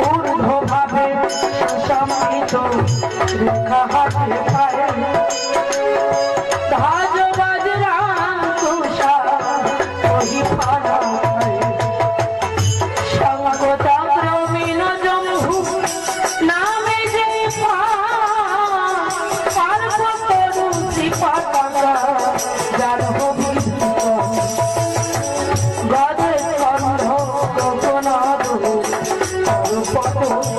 ঊর্ধ্বভাবে সুসম্মিত রেখা হাতে পায়ে ধাজ বাজরা তুষার ওই পাড়া